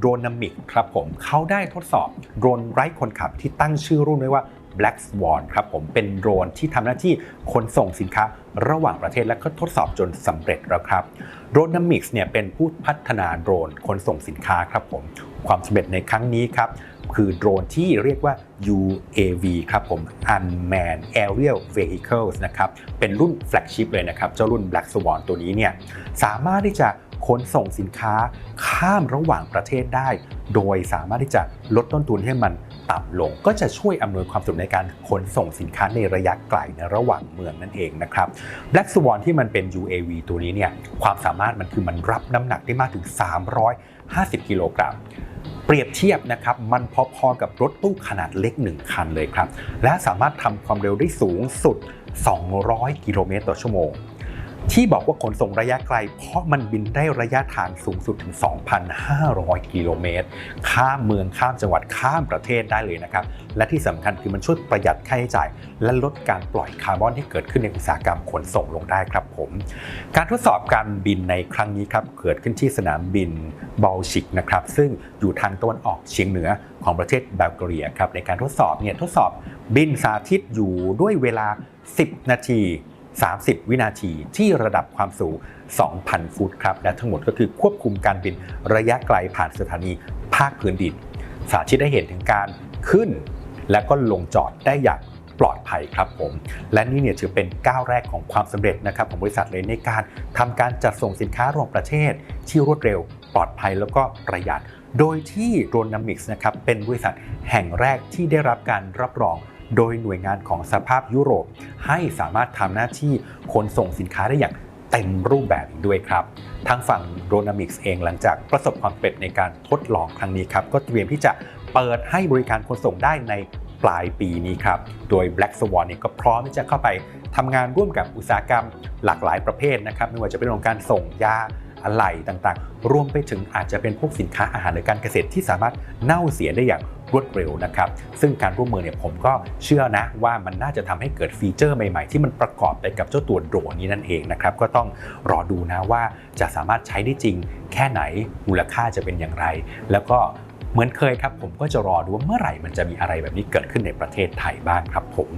โดรนามิกครับผมเขาได้ทดสอบโดรนไร้คนขับที่ตั้งชื่อรุ่นไว้ว่า Black Swan ครับผมเป็นโดรนที่ทำหน้าที่ขนส่งสินค้าระหว่างประเทศและก็ทดสอบจนสำเร็จแล้วครับโดรนามิกเนี่ยเป็นผู้พัฒนาโดรนขนส่งสินค้าครับผมความสำเร็จในครั้งนี้ครับคือโดรนที่เรียกว่า UAV ครับผม Unmanned Aerial Vehicles นะครับเป็นรุ่นแฟลกชิพเลยนะครับ เจ้ารุ่น Black Swan ตัวนี้เนี่ยสามารถที่จะ ขนส่งสินค้าข้ามระหว่างประเทศได้ โดยสามารถที่จะลดต้นทุนให้มันต่ำลง ก็จะช่วยอำนวยความสะดวกในการขนส่งสินค้าในระยะไกลในระหว่างเมืองนั่นเองนะครับ Black Swan ที่มันเป็น UAV ตัวนี้เนี่ยความสามารถมันคือมันรับน้ำหนักได้มากถึง 350 กิโลกรัมเปรียบเทียบนะครับมันพอๆกับรถตู้ขนาดเล็ก 1 คันเลยครับ และสามารถทำความเร็วได้สูงสุด 200 กิโลเมตรต่อชั่วโมง ที่บอกว่าขนส่งระยะไกล เพราะมันบินได้ระยะทางสูงสุดถึง 2,500 กิโลเมตร ข้ามเมืองข้ามจังหวัดข้ามประเทศได้เลยนะครับ และที่สำคัญคือมันช่วยประหยัดค่าใช้จ่าย และลดการปล่อยคาร์บอนที่เกิดขึ้นในอุตสาหกรรมขนส่งลงได้ครับผม การทดสอบการบินในครั้งนี้ครับเกิดขึ้นที่สนามบินบอลชิกนะครับซึ่งอยู่ทางตะวันออกเฉียงเหนือของประเทศบัลแกเรียครับในการทดสอบเนี่ยทดสอบบินสาธิตอยู่ด้วยเวลา 10 นาที 30 วินาทีที่ระดับความสูง 2,000 ฟุตครับ และทั้งหมดก็คือควบคุมการบินระยะไกลผ่านสถานีภาคพื้นดิน สาธิตได้เห็นถึงการขึ้น และก็ลงจอดได้อย่างปลอดภัยครับผม และนี่เนี่ยถือเป็นก้าวแรกของความสำเร็จนะครับของบริษัทเลยในการทำการจัดส่งสินค้ารวมประเทศ ที่รวดเร็วปลอดภัยแล้วก็ประหยัด โดยที่โรนามิกส์นะครับเป็นบริษัทแห่งแรกที่ได้รับการรับรอง โดยหน่วยงานของสภาพยุโรป ให้สามารถทำหน้าที่ขนส่งสินค้าได้อย่างเต็มรูปแบบอีกด้วยครับ ทางฝั่งโรนามิกส์เองหลังจากประสบความสำเร็จในการทดลองครั้งนี้ครับ ก็เตรียมที่จะเปิดให้บริการขนส่งได้ในปลายปีนี้ครับ โดย Black Swan เนี่ยก็พร้อมที่จะเข้าไปทำงานร่วมกับอุตสาหกรรมหลากหลายประเภทนะครับ ไม่ว่าจะเป็นเรื่องงการส่งยา อะไหล่ต่างๆ รวมไปถึงอาจจะเป็นพวกสินค้าอาหารหรือการเกษตรที่สามารถเน่าเสียได้อย่างรวดเร็วนะครับ ซึ่งการร่วมมือเนี่ยผมก็เชื่อนะว่ามันน่าจะทำให้เกิดฟีเจอร์ใหม่ๆ ที่มันประกอบไปกับเจ้าตัวโดรนนี้นั่นเองนะครับ ก็ต้องรอดูนะว่าจะสามารถใช้ได้จริง แค่ไหนมูลค่าจะเป็นอย่างไร แล้วก็เหมือนเคยครับ ผมก็จะรอดูว่าเมื่อไหร่มันจะมีอะไรแบบนี้เกิดขึ้นในประเทศไทยบ้างครับผม